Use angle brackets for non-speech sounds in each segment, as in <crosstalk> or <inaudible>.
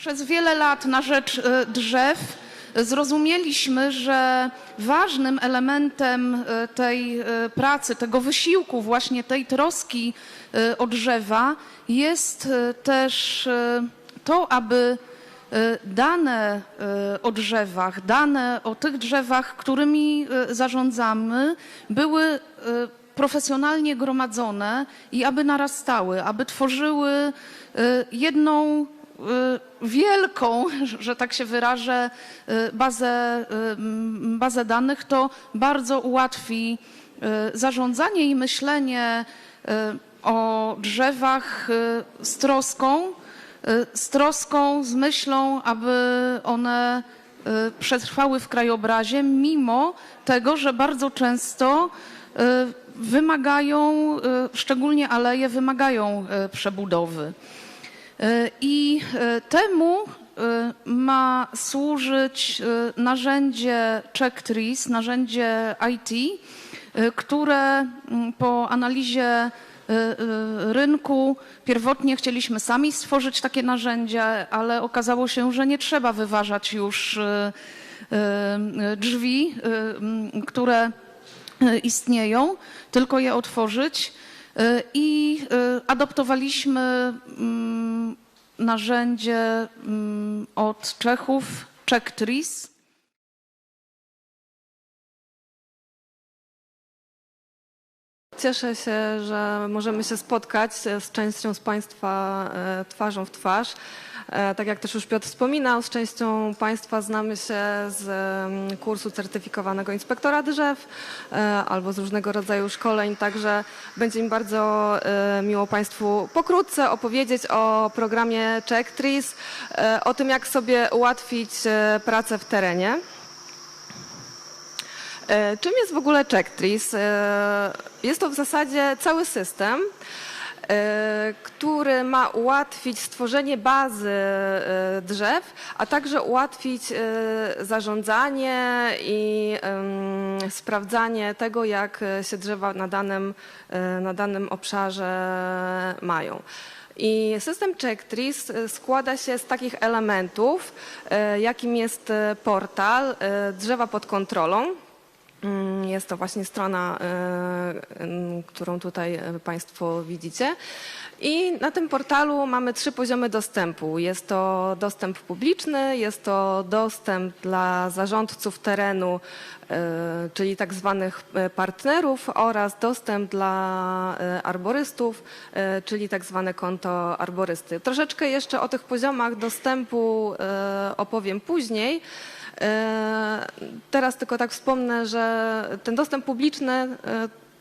Przez wiele lat na rzecz e, drzew zrozumieliśmy, że ważnym elementem e, tej e, pracy, tego wysiłku, właśnie tej troski e, o drzewa jest e, też e, to, aby e, dane e, o drzewach, dane o tych drzewach, którymi e, zarządzamy, były e, profesjonalnie gromadzone i aby narastały, aby tworzyły e, jedną wielką, <laughs> że tak się wyrażę, y, bazę, y, bazę danych, to bardzo ułatwi y, zarządzanie i myślenie y, o drzewach y, z troską, y, z troską, z myślą, aby one y, przetrwały w krajobrazie, mimo tego, że bardzo często y, wymagają, y, szczególnie aleje, wymagają y, przebudowy. E, I e, temu e, ma służyć narzędzie CheckTrees, narzędzie IT, które mm, po analizie rynku pierwotnie chcieliśmy sami stworzyć takie narzędzie, ale okazało się, że nie trzeba wyważać już drzwi, które istnieją, tylko je otworzyć. E, I e, adoptowaliśmy mm, narzędzie mm, od Czechów, CheckTrees. Cieszę się, że możemy się spotkać z częścią z Państwa e, twarzą w twarz. E, Tak jak też już Piotr wspominał, z częścią Państwa znamy się z mm, kursu certyfikowanego inspektora drzew e, albo z różnego rodzaju szkoleń, także będzie mi bardzo e, miło Państwu pokrótce opowiedzieć o programie Check Trees, e, o tym jak sobie ułatwić e, pracę w terenie. E, Czym jest w ogóle CheckTrees? Jest to w zasadzie cały system, e, który ma ułatwić stworzenie bazy e, drzew, a także ułatwić zarządzanie i sprawdzanie tego, jak się drzewa na danym, na danym obszarze mają. I system CheckTrees składa się z takich elementów, jakim jest portal Drzewa pod kontrolą. Mm, Jest to właśnie strona, e, którą tutaj e, Państwo widzicie. I na tym portalu mamy trzy poziomy dostępu. Jest to dostęp publiczny, jest to dostęp dla zarządców terenu, e, czyli tak zwanych partnerów oraz dostęp dla arborystów, czyli tak zwane konto arborysty. Troszeczkę jeszcze o tych poziomach dostępu opowiem później. E, Teraz tylko tak wspomnę, że ten dostęp publiczny e,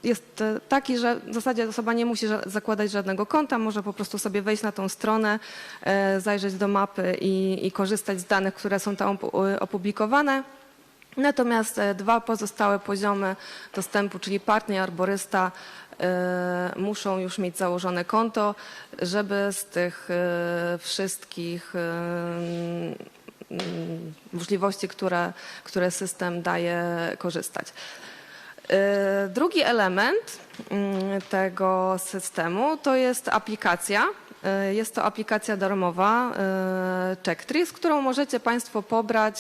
jest e, taki, że w zasadzie osoba nie musi zakładać żadnego konta, może po prostu sobie wejść na tą stronę, zajrzeć do mapy i, i korzystać z danych, które są tam opu- opublikowane. Natomiast dwa pozostałe poziomy dostępu, czyli partner i arborysta, muszą już mieć założone konto, żeby z tych wszystkich możliwości, które, które system daje, korzystać. E, Drugi element mm, tego systemu to jest aplikacja. E, Jest to aplikacja darmowa e, CheckTrees, którą możecie Państwo pobrać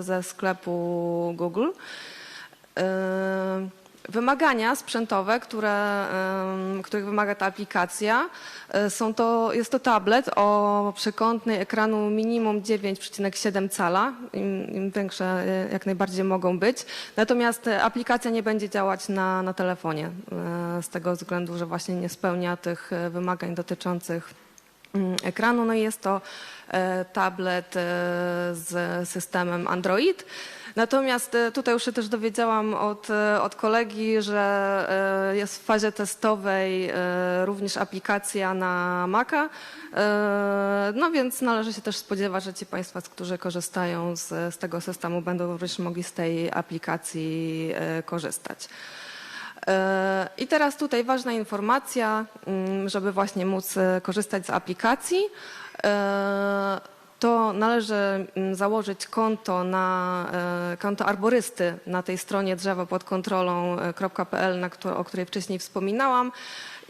ze sklepu Google. Wymagania sprzętowe, które, których wymaga ta aplikacja, e, są to, jest to tablet o przekątnej ekranu minimum 9,7 cala. Im, Im większe e, jak najbardziej mogą być. Natomiast e, aplikacja nie będzie działać na, na telefonie z tego względu, że właśnie nie spełnia tych wymagań dotyczących mm, ekranu. No i jest to tablet z systemem Android. Natomiast e, tutaj już się też dowiedziałam od, e, od kolegi, że e, jest w fazie testowej również aplikacja na Maca. No więc należy się też spodziewać, że ci Państwa, którzy korzystają z, z tego systemu, będą również mogli z tej aplikacji korzystać. I teraz tutaj ważna informacja, mm, żeby właśnie móc korzystać z aplikacji. E, To należy mm, założyć konto, na, e, konto arborysty na tej stronie drzewa pod kontrolą.pl, któ- o której wcześniej wspominałam.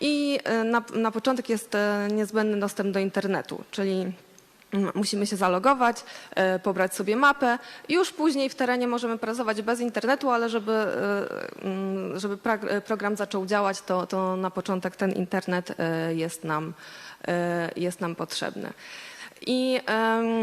I e, na, na początek jest e, niezbędny dostęp do internetu, czyli Mm, Musimy się zalogować, e, pobrać sobie mapę już później w terenie możemy pracować bez internetu, ale żeby, e, mm, żeby e, program zaczął działać, to, to na początek ten internet e, jest nam, e, jest nam potrzebny. I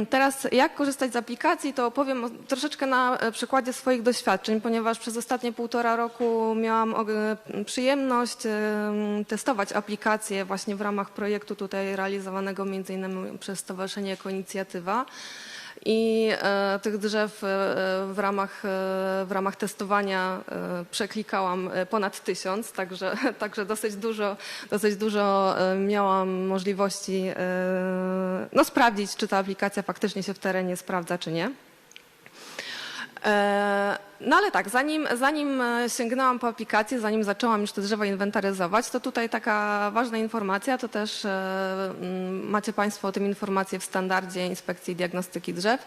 teraz jak korzystać z aplikacji, to opowiem troszeczkę na e, przykładzie swoich doświadczeń, ponieważ przez ostatnie półtora roku miałam og- przyjemność em, testować aplikacje właśnie w ramach projektu tutaj realizowanego między innymi przez Stowarzyszenie Jako Inicjatywa. I e, tych drzew e, w ramach, e, w ramach testowania przeklikałam ponad tysiąc, także, <laughs> także dosyć dużo, dosyć dużo miałam możliwości no, sprawdzić, czy ta aplikacja faktycznie się w terenie sprawdza, czy nie. E, No ale tak, zanim, zanim e, sięgnęłam po aplikację, zanim zaczęłam już te drzewa inwentaryzować, to tutaj taka ważna informacja, to też e, macie Państwo o tym informację w standardzie inspekcji diagnostyki drzew,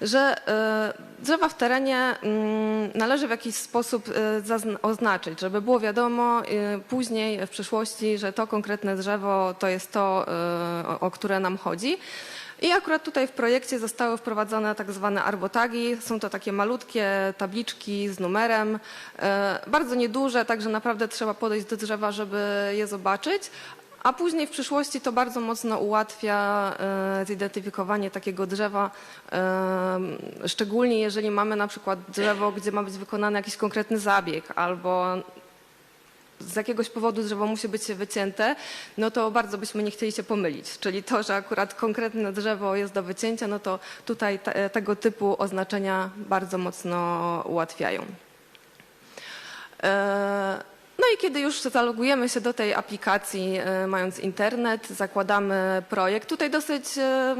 że drzewa w terenie mm, należy w jakiś sposób oznaczyć, żeby było wiadomo później w przyszłości, że to konkretne drzewo to jest to, o które nam chodzi. I akurat tutaj w projekcie zostały wprowadzone tak zwane arbotagi. Są to takie malutkie tabliczki z numerem, e, bardzo nieduże, także naprawdę trzeba podejść do drzewa, żeby je zobaczyć. A później w przyszłości to bardzo mocno ułatwia e, zidentyfikowanie takiego drzewa, e, szczególnie jeżeli mamy na przykład drzewo, gdzie ma być wykonany jakiś konkretny zabieg albo z jakiegoś powodu drzewo musi być wycięte, no to bardzo byśmy nie chcieli się pomylić. Czyli to, że akurat konkretne drzewo jest do wycięcia, no to tutaj te, tego typu oznaczenia bardzo mocno ułatwiają. E, No i kiedy już zalogujemy się do tej aplikacji, e, mając internet, zakładamy projekt. Tutaj dosyć, e,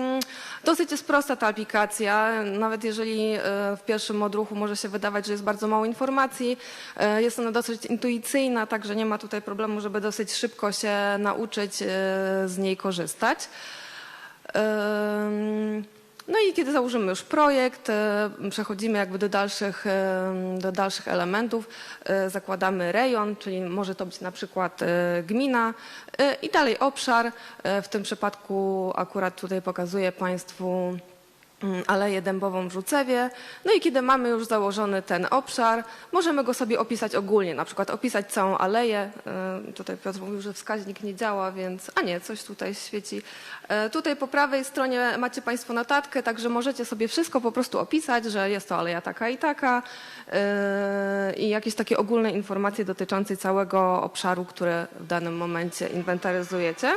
dosyć jest prosta ta aplikacja. Nawet jeżeli e, w pierwszym odruchu może się wydawać, że jest bardzo mało informacji, jest ona dosyć intuicyjna, także nie ma tutaj problemu, żeby dosyć szybko się nauczyć z niej korzystać. No i kiedy założymy już projekt, e, przechodzimy jakby do dalszych, e, do dalszych elementów, e, zakładamy rejon, czyli może to być na przykład gmina i dalej obszar. W tym przypadku akurat tutaj pokazuję Państwu Aleję Dębową w Rzucewie. No i kiedy mamy już założony ten obszar, możemy go sobie opisać ogólnie, na przykład opisać całą aleję. E, Tutaj Piotr mówił, że wskaźnik nie działa, więc... A nie, coś tutaj świeci. E, Tutaj po prawej stronie macie Państwo notatkę, także możecie sobie wszystko po prostu opisać, że jest to aleja taka i taka e, i jakieś takie ogólne informacje dotyczące całego obszaru, które w danym momencie inwentaryzujecie.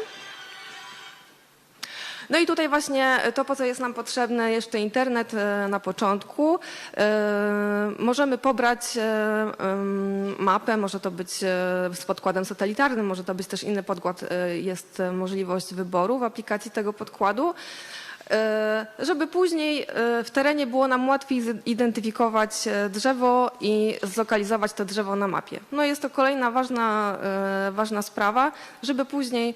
No i tutaj właśnie to, po co jest nam potrzebny jeszcze internet e, na początku. E, Możemy pobrać e, mapę, może to być z podkładem satelitarnym, może to być też inny podkład. Jest możliwość wyboru w aplikacji tego podkładu. E, Żeby później e, w terenie było nam łatwiej zidentyfikować e, drzewo i zlokalizować to drzewo na mapie. No jest to kolejna ważna, ważna sprawa, żeby później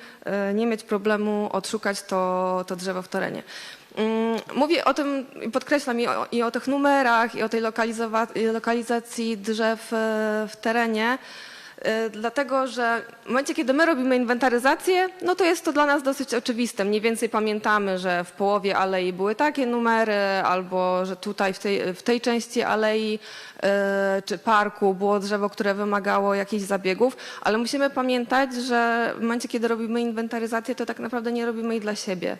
nie mieć problemu odszukać to, to drzewo w terenie. Mm, Mówię o tym podkreślam i o, i o tych numerach, i o tej lokalizacji drzew w terenie. E, Dlatego, że w momencie, kiedy my robimy inwentaryzację, no to jest to dla nas dosyć oczywiste. Mniej więcej pamiętamy, że w połowie alei były takie numery, albo że tutaj w tej, w tej części alei e, czy parku było drzewo, które wymagało jakichś zabiegów, ale musimy pamiętać, że w momencie, kiedy robimy inwentaryzację, to tak naprawdę nie robimy jej dla siebie.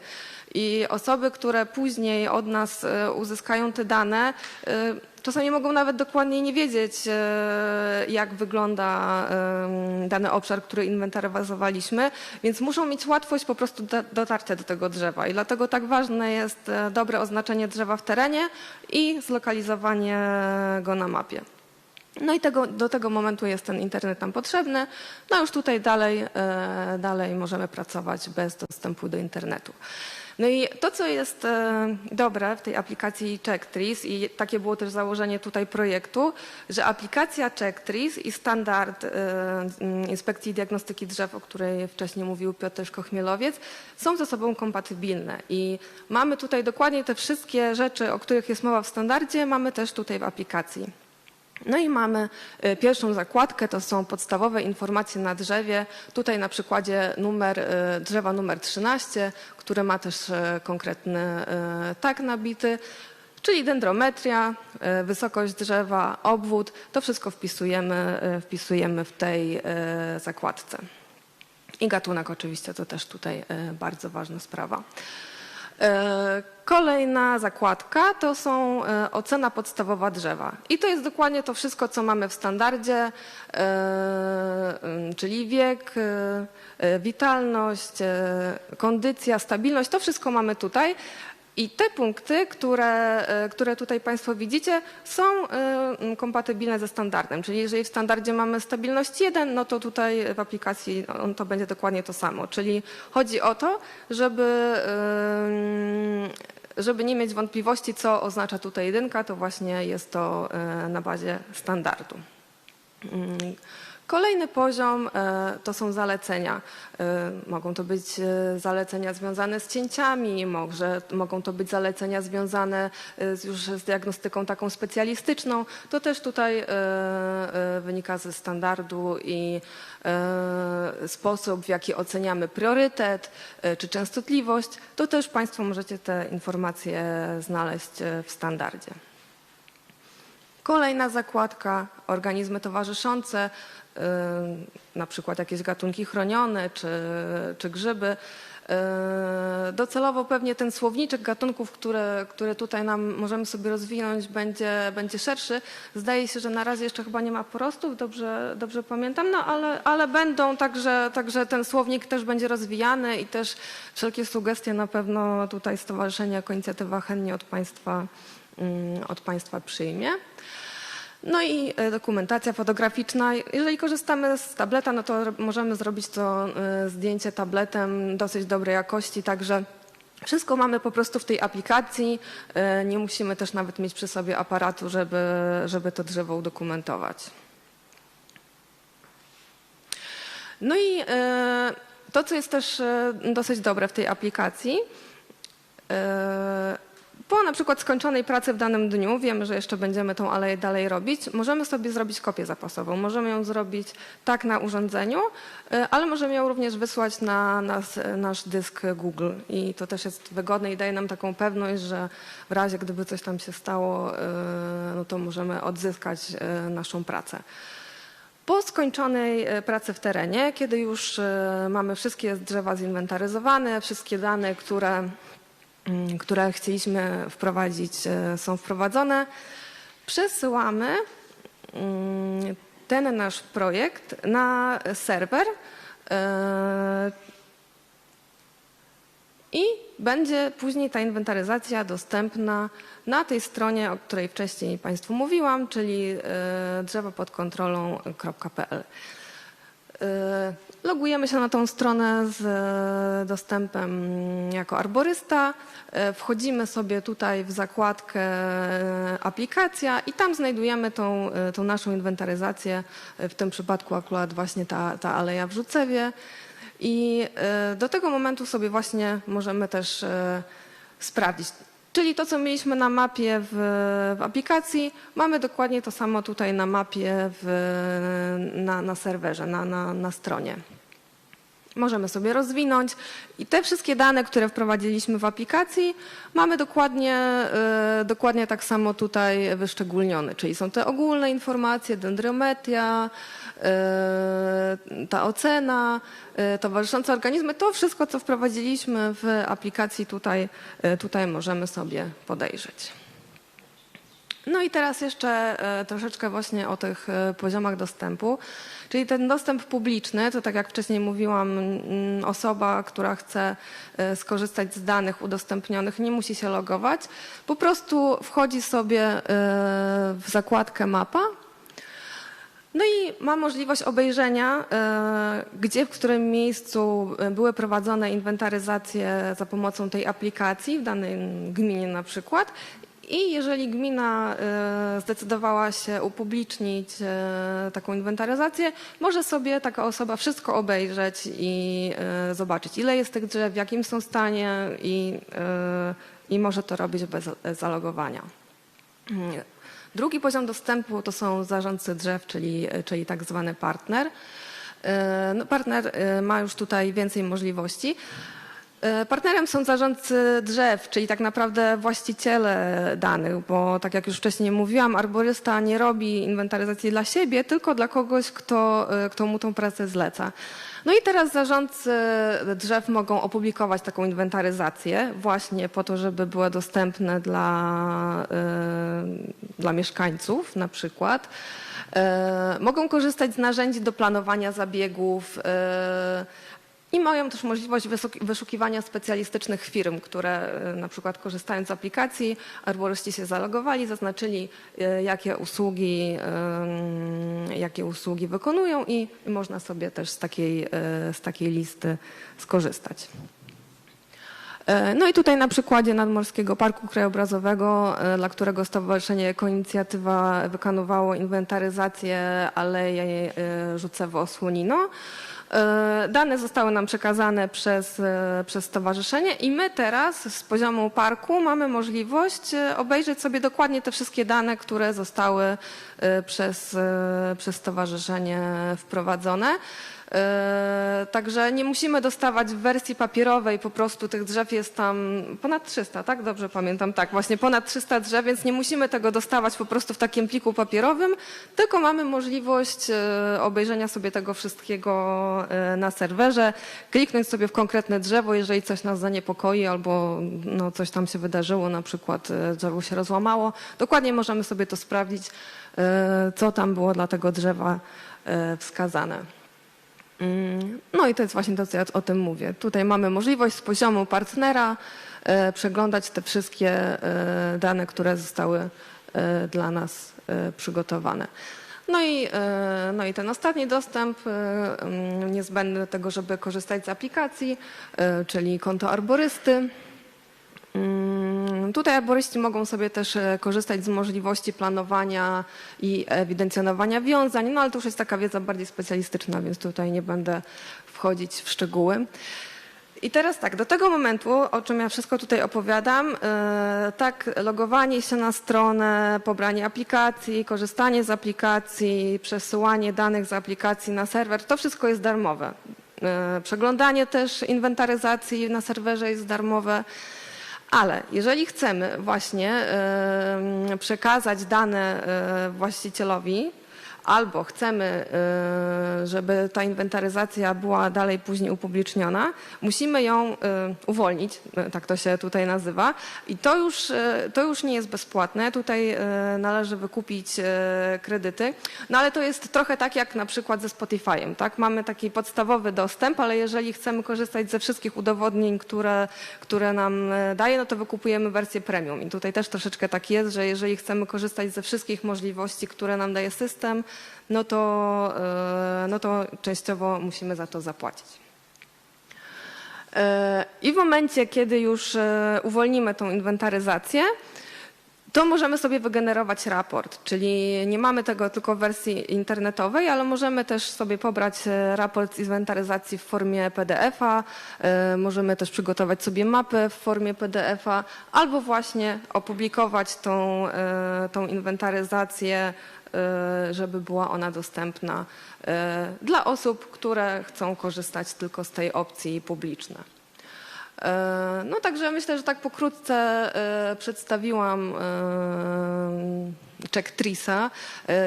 I osoby, które później od nas e, uzyskają te dane, czasami mogą nawet dokładnie nie wiedzieć, e, jak wygląda dany obszar, który inwentaryzowaliśmy, więc muszą mieć łatwość po prostu do- dotarcia do tego drzewa. I dlatego tak ważne jest e, dobre oznaczenie drzewa w terenie i zlokalizowanie go na mapie. No i tego, do tego momentu jest ten internet nam potrzebny. No już tutaj dalej, e, dalej możemy pracować bez dostępu do internetu. No i to, co jest e, dobre w tej aplikacji CheckTrees i takie było też założenie tutaj projektu, że aplikacja CheckTrees i standard e, mm, inspekcji diagnostyki drzew, o której wcześniej mówił Piotr Kochmielowiec, są ze sobą kompatybilne i mamy tutaj dokładnie te wszystkie rzeczy, o których jest mowa w standardzie, mamy też tutaj w aplikacji. No i mamy y, pierwszą zakładkę, to są podstawowe informacje na drzewie. Tutaj na przykładzie numer, y, drzewa numer 13, które ma też y, konkretny tag nabity, czyli dendrometria, wysokość drzewa, obwód. To wszystko wpisujemy, wpisujemy w tej zakładce. I gatunek oczywiście to też tutaj bardzo ważna sprawa. E, Kolejna zakładka to są e, ocena podstawowa drzewa. I to jest dokładnie to wszystko, co mamy w standardzie, e, czyli wiek, witalność, kondycja, stabilność, to wszystko mamy tutaj. I te punkty, które, e, które tutaj Państwo widzicie, są e, kompatybilne ze standardem. Czyli jeżeli w standardzie mamy stabilność 1, no to tutaj w aplikacji on to będzie dokładnie to samo. Czyli chodzi o to, żeby, ym, żeby nie mieć wątpliwości, co oznacza tutaj jedynka, to właśnie jest to e, na bazie standardu. Kolejny poziom e, to są zalecenia. E, Mogą to być e, zalecenia związane z cięciami, może, mogą to być zalecenia związane już z diagnostyką taką specjalistyczną. To też tutaj wynika ze standardu i sposób, w jaki oceniamy priorytet czy częstotliwość. To też Państwo możecie te informacje znaleźć w standardzie. Kolejna zakładka, organizmy towarzyszące, na przykład jakieś gatunki chronione czy, czy grzyby. Y, Docelowo pewnie ten słowniczek gatunków, które, które tutaj nam możemy sobie rozwinąć, będzie, będzie szerszy. Zdaje się, że na razie jeszcze chyba nie ma porostów, dobrze, dobrze pamiętam, no ale, ale będą, także, także ten słownik też będzie rozwijany i też wszelkie sugestie na pewno tutaj Stowarzyszenie jako inicjatywa chętnie od Państwa, mm, od państwa przyjmie. No i e, dokumentacja fotograficzna. Jeżeli korzystamy z tableta, no to możemy zrobić to e, zdjęcie tabletem dosyć dobrej jakości, także wszystko mamy po prostu w tej aplikacji. E, Nie musimy też nawet mieć przy sobie aparatu, żeby, żeby to drzewo udokumentować. No i to, co jest też dosyć dobre w tej aplikacji, po na przykład skończonej pracy w danym dniu, wiemy, że jeszcze będziemy tą aleję dalej robić, możemy sobie zrobić kopię zapasową. Możemy ją zrobić tak na urządzeniu, e, ale możemy ją również wysłać na nas, nasz dysk Google. I to też jest wygodne i daje nam taką pewność, że w razie gdyby coś tam się stało, e, no to możemy odzyskać e, naszą pracę. Po skończonej e, pracy w terenie, kiedy już e, mamy wszystkie drzewa zinwentaryzowane, wszystkie dane, które, które chcieliśmy wprowadzić, e, są wprowadzone, przesyłamy mm, ten nasz projekt na serwer e, i będzie później ta inwentaryzacja dostępna na tej stronie, o której wcześniej Państwu mówiłam, czyli e, drzewopodkontrolą.pl. Logujemy się na tą stronę z e, dostępem jako arborysta. E, Wchodzimy sobie tutaj w zakładkę e, aplikacja i tam znajdujemy tą, tą naszą inwentaryzację. W tym przypadku akurat właśnie ta, ta aleja w Rzucewie. I do tego momentu sobie właśnie możemy też sprawdzić. Czyli to, co mieliśmy na mapie w, w aplikacji, mamy dokładnie to samo tutaj na mapie w, na, na serwerze, na, na, na stronie. Możemy sobie rozwinąć i te wszystkie dane, które wprowadziliśmy w aplikacji, mamy dokładnie, e, dokładnie tak samo tutaj wyszczególnione. Czyli są te ogólne informacje, dendrometria, e, ta ocena, e, towarzyszące organizmy. To wszystko, co wprowadziliśmy w aplikacji tutaj, tutaj możemy sobie podejrzeć. No i teraz jeszcze e, troszeczkę właśnie o tych e, poziomach dostępu. Czyli ten dostęp publiczny, to tak jak wcześniej mówiłam, osoba, która chce e, skorzystać z danych udostępnionych, nie musi się logować. Po prostu wchodzi sobie w zakładkę mapa, no i ma możliwość obejrzenia, gdzie, w którym miejscu były prowadzone inwentaryzacje za pomocą tej aplikacji w danej gminie na przykład. I jeżeli gmina e, zdecydowała się upublicznić e, taką inwentaryzację, może sobie taka osoba wszystko obejrzeć i e, zobaczyć, ile jest tych drzew, w jakim są stanie i, i może to robić bez zalogowania. Drugi poziom dostępu to są zarządcy drzew, czyli, czyli tak zwany partner. No, partner ma już tutaj więcej możliwości. E, Partnerem są zarządcy drzew, czyli tak naprawdę właściciele danych, bo tak jak już wcześniej mówiłam, arborysta nie robi inwentaryzacji dla siebie, tylko dla kogoś, kto, e, kto mu tą pracę zleca. No i teraz zarządcy drzew mogą opublikować taką inwentaryzację właśnie po to, żeby była dostępne dla, e, dla mieszkańców na przykład. Mogą korzystać z narzędzi do planowania zabiegów, i mają też możliwość wyszukiwania specjalistycznych firm, które e, na przykład korzystając z aplikacji, arboryści się zalogowali, zaznaczyli e, jakie usługi, jakie usługi wykonują i można sobie też z takiej, e, z takiej listy skorzystać. No i tutaj na przykładzie Nadmorskiego Parku Krajobrazowego, dla którego Stowarzyszenie Ekoinicjatywa wykonywało inwentaryzację Aleje e, Rzucewo-Osłonino. E, Dane zostały nam przekazane przez, e, przez stowarzyszenie i my teraz z poziomu parku mamy możliwość e, obejrzeć sobie dokładnie te wszystkie dane, które zostały przez, e, przez stowarzyszenie wprowadzone. E, Także nie musimy dostawać w wersji papierowej, po prostu tych drzew jest tam ponad 300, tak? Dobrze pamiętam, tak, właśnie ponad 300 drzew, więc nie musimy tego dostawać po prostu w takim pliku papierowym, tylko mamy możliwość obejrzenia sobie tego wszystkiego na serwerze, kliknąć sobie w konkretne drzewo, jeżeli coś nas zaniepokoi albo no, coś tam się wydarzyło, na przykład drzewo się rozłamało, dokładnie możemy sobie to sprawdzić, co tam było dla tego drzewa e, wskazane. Mm, No i to jest właśnie to, co ja o tym mówię. Tutaj mamy możliwość z poziomu partnera e, przeglądać te wszystkie e, dane, które zostały e, dla nas e, przygotowane. No i, e, no i ten ostatni dostęp e, mm, niezbędny do tego, żeby korzystać z aplikacji, e, czyli konto arborysty. Mm, Tutaj arboryści mogą sobie też e, korzystać z możliwości planowania i ewidencjonowania wiązań, no ale to już jest taka wiedza bardziej specjalistyczna, więc tutaj nie będę wchodzić w szczegóły. I teraz tak, do tego momentu, o czym ja wszystko tutaj opowiadam, e, tak, logowanie się na stronę, pobranie aplikacji, korzystanie z aplikacji, przesyłanie danych z aplikacji na serwer, to wszystko jest darmowe. E, Przeglądanie też inwentaryzacji na serwerze jest darmowe. Ale jeżeli chcemy właśnie przekazać dane e, właścicielowi, albo chcemy, e, żeby ta inwentaryzacja była dalej później upubliczniona, musimy ją e, uwolnić, e, tak to się tutaj nazywa. I to już, to już nie jest bezpłatne. Tutaj należy wykupić kredyty. No ale to jest trochę tak jak na przykład ze Spotify'em. Tak? Mamy taki podstawowy dostęp, ale jeżeli chcemy korzystać ze wszystkich udowodnień, które, które nam daje, no to wykupujemy wersję premium. I tutaj też troszeczkę tak jest, że jeżeli chcemy korzystać ze wszystkich możliwości, które nam daje system, no to, e, no to częściowo musimy za to zapłacić. E, I w momencie, kiedy już e, uwolnimy tą inwentaryzację, to możemy sobie wygenerować raport, czyli nie mamy tego tylko w wersji internetowej, ale możemy też sobie pobrać e, raport z inwentaryzacji w formie PDF-a, e, możemy też przygotować sobie mapę w formie PDF-a, albo właśnie opublikować tą, e, tą inwentaryzację, żeby była ona dostępna dla osób, które chcą korzystać tylko z tej opcji publicznej. E, No także myślę, że tak pokrótce e, przedstawiłam e, check Trisa.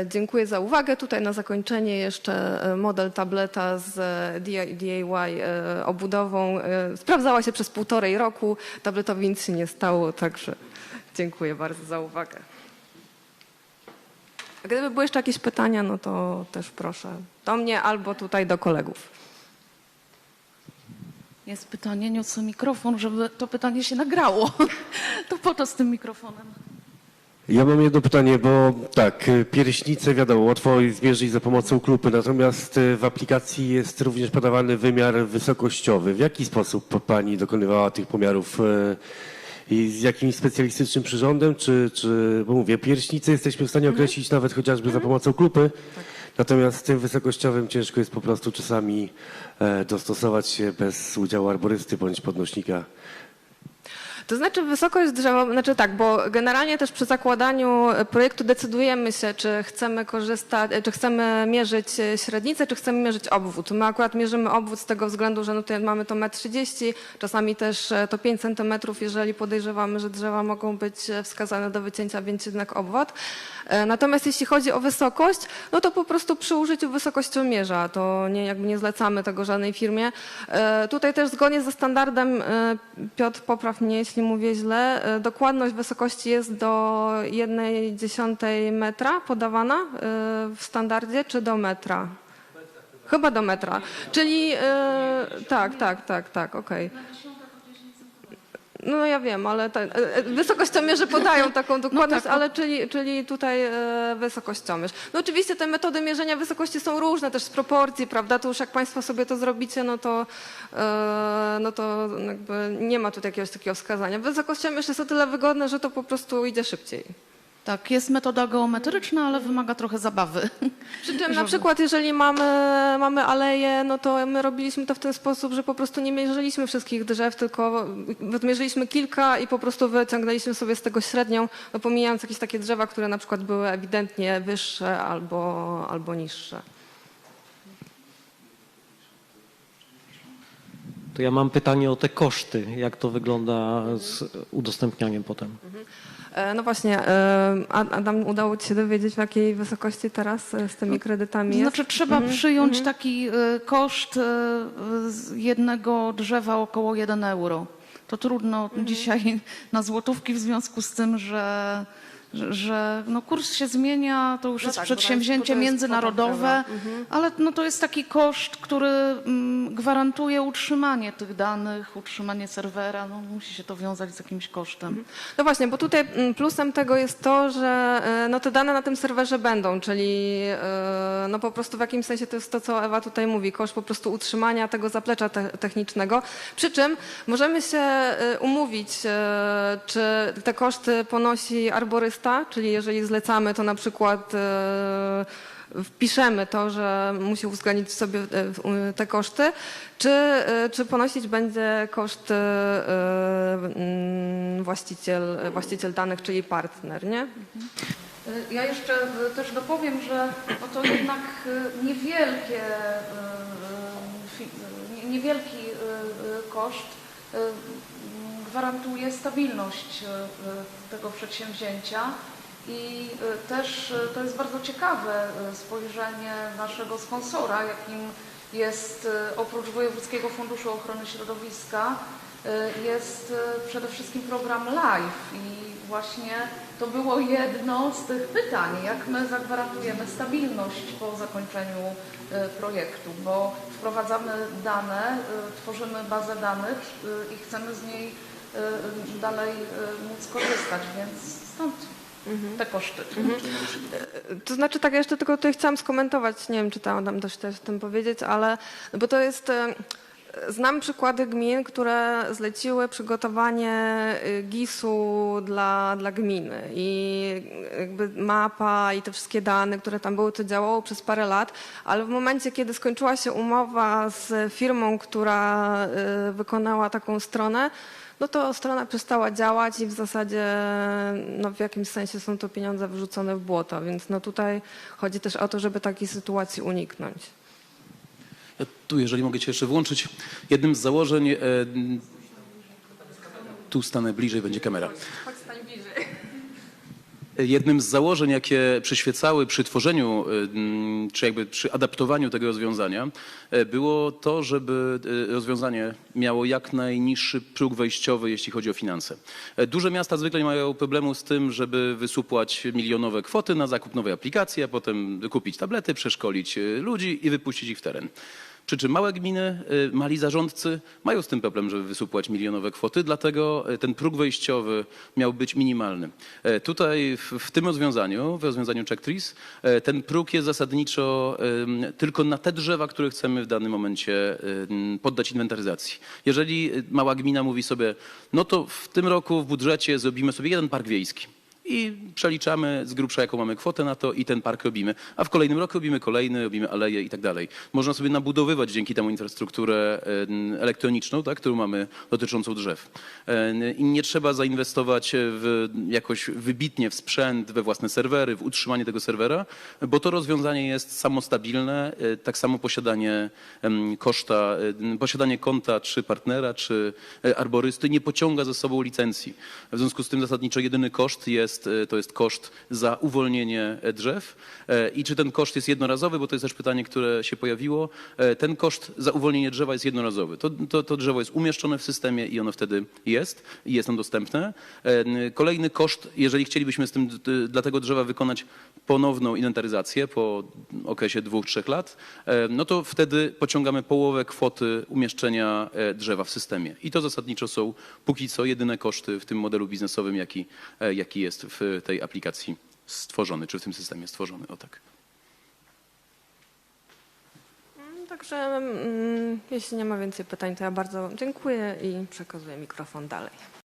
Dziękuję za uwagę. Tutaj na zakończenie jeszcze model tableta z DI- DIY obudową. Sprawdzała się przez półtorej roku. Tabletowi nic się nie stało, także dziękuję bardzo za uwagę. Gdyby były jeszcze jakieś pytania, no to też proszę do mnie albo tutaj do kolegów. Jest pytanie, niosę mikrofon, żeby to pytanie się nagrało. To po to z tym mikrofonem. Ja mam jedno pytanie, bo tak, y, pierśnice wiadomo, łatwo zmierzyć za pomocą klupy, natomiast y, w aplikacji jest również podawany wymiar wysokościowy. W jaki sposób Pani dokonywała tych pomiarów y, i z jakimś specjalistycznym przyrządem, czy, czy bo mówię, pierśnice jesteśmy w stanie określić nawet chociażby za pomocą klupy, natomiast tym wysokościowym ciężko jest po prostu czasami e, dostosować się bez udziału arborysty bądź podnośnika. To znaczy wysokość drzewa, znaczy tak, bo generalnie też przy zakładaniu e, projektu decydujemy się, czy chcemy korzystać, e, czy chcemy mierzyć e, średnicę, czy chcemy mierzyć obwód. My akurat mierzymy obwód z tego względu, że no tutaj mamy to 1,30 m, czasami też to 5 cm, jeżeli podejrzewamy, że drzewa mogą być wskazane do wycięcia, więc jednak obwód. Natomiast jeśli chodzi o wysokość, no to po prostu przy użyciu wysokościomierza, to nie, jakby nie zlecamy tego żadnej firmie. Tutaj też zgodnie ze standardem, Piotr popraw mnie, jeśli mówię źle, e, dokładność wysokości jest do 1,1 metra podawana e, w standardzie, czy do metra? Chyba do metra. Czyli e, tak, tak, tak, tak, okej. No ja wiem, ale te, e, e, wysokościomierze podają <laughs> taką dokładność, tak. ale czyli, czyli tutaj e, wysokościomierz. No oczywiście te metody mierzenia wysokości są różne też z proporcji, prawda? To już jak Państwo sobie to zrobicie, no to, e, no to jakby nie ma tutaj jakiegoś takiego wskazania. Wysokościomierz jest o tyle wygodne, że to po prostu idzie szybciej. Tak, jest metoda geometryczna, ale wymaga trochę zabawy. <laughs> Przy czym na przykład jeżeli mamy, mamy aleję, no to my robiliśmy to w ten sposób, że po prostu nie mierzyliśmy wszystkich drzew, tylko mierzyliśmy kilka i po prostu wyciągnęliśmy sobie z tego średnią, no pomijając jakieś takie drzewa, które na przykład były ewidentnie wyższe albo, albo niższe. To ja mam pytanie o te koszty. Jak to wygląda z udostępnianiem potem? E, No właśnie, e, Ad- Adam, udało Ci się dowiedzieć, w jakiej wysokości teraz e, z tymi kredytami To jest? znaczy trzeba przyjąć taki y, koszt jednego drzewa około 1 euro. To trudno dzisiaj na złotówki w związku z tym, że, że, no kurs się zmienia, to już No jest tak, bo to jest- przedsięwzięcie to jest międzynarodowe, kwota ale no to jest taki koszt, który mm, gwarantuje utrzymanie tych danych, utrzymanie serwera. No, musi się to wiązać z jakimś kosztem. No właśnie, bo tutaj mm, plusem tego jest to, że e, no te dane na tym serwerze będą, czyli e, no po prostu w jakimś sensie to jest to, co Ewa tutaj mówi, koszt po prostu utrzymania tego zaplecza te technicznego. Przy czym możemy się e, umówić, czy te koszty ponosi arborysta, czyli jeżeli zlecamy, to na przykład e, wpiszemy to, że musi uwzględnić sobie e, te koszty, czy, e, czy ponosić będzie koszt mm, właściciel, właściciel danych, czyli partner, nie? Y, Ja jeszcze też dopowiem, że to jednak niewielkie, niewielki koszt gwarantuje stabilność y, y, tego przedsięwzięcia. I y, też to jest bardzo ciekawe spojrzenie naszego sponsora, jakim jest oprócz Wojewódzkiego Funduszu Ochrony Środowiska jest przede wszystkim program LIFE i właśnie to było jedno z tych pytań, jak my zagwarantujemy stabilność po zakończeniu projektu, bo wprowadzamy dane, tworzymy bazę danych i chcemy z niej dalej y, móc korzystać, więc stąd te koszty. To znaczy tak, ja jeszcze tylko tutaj chciałam skomentować, nie wiem, czy tam Adam też chce o tym powiedzieć, ale no bo to jest... Znam przykłady gmin, które zleciły przygotowanie e, GIS-u dla, dla gminy i jakby mapa i te wszystkie dane, które tam były, to działało przez parę lat, ale w momencie, kiedy skończyła się umowa z firmą, która e, wykonała taką stronę, no to strona przestała działać i w zasadzie no w jakimś sensie są to pieniądze wyrzucone w błoto, więc no tutaj chodzi też o to, żeby takiej sytuacji uniknąć. Ja tu, jeżeli mogę Cię jeszcze włączyć, jednym z założeń, e, tu stanę bliżej, będzie kamera. Bliżej. Jednym z założeń, jakie przyświecały przy tworzeniu, e, czy jakby przy adaptowaniu tego rozwiązania, e, było to, żeby e, rozwiązanie miało jak najniższy próg wejściowy, jeśli chodzi o finanse. E, Duże miasta zwykle nie mają problemu z tym, żeby wysupłać milionowe kwoty na zakup nowej aplikacji, a potem kupić tablety, przeszkolić e, ludzi i wypuścić ich w teren. Przy czym małe gminy, y, mali zarządcy mają z tym problem, żeby wysupłać milionowe kwoty, dlatego y, ten próg wejściowy miał być minimalny. E, Tutaj w, tym rozwiązaniu, w rozwiązaniu CheckTrees, e, ten próg jest zasadniczo tylko na te drzewa, które chcemy w danym momencie poddać inwentaryzacji. Jeżeli y, mała gmina mówi sobie, no to w tym roku w budżecie zrobimy sobie jeden park wiejski i przeliczamy z grubsza, jaką mamy kwotę na to i ten park robimy. A w kolejnym roku robimy kolejny, robimy aleje i tak dalej. Można sobie nabudowywać dzięki temu infrastrukturę elektroniczną, tak, którą mamy dotyczącą drzew. I nie trzeba zainwestować w jakoś wybitnie w sprzęt, we własne serwery, w utrzymanie tego serwera, bo to rozwiązanie jest samostabilne. E, Tak samo posiadanie koszta, posiadanie konta czy partnera, czy e, arborysty nie pociąga ze sobą licencji. W związku z tym zasadniczo jedyny koszt jest, e, to jest koszt za uwolnienie e, drzew. E, I czy ten koszt jest jednorazowy, bo to jest też pytanie, które się pojawiło. Ten koszt za uwolnienie drzewa jest jednorazowy. To, to, to drzewo jest umieszczone w systemie i ono wtedy jest i jest nam dostępne. Kolejny koszt, jeżeli chcielibyśmy z tym, dla tego drzewa wykonać ponowną inwentaryzację po okresie dwóch, trzech lat, no to wtedy pociągamy połowę kwoty umieszczenia drzewa w systemie. I to zasadniczo są póki co jedyne koszty w tym modelu biznesowym, jaki, jaki jest w tej aplikacji stworzony, czy w tym systemie stworzony. O tak. Także mm, jeśli nie ma więcej pytań, to ja bardzo dziękuję i przekazuję mikrofon dalej.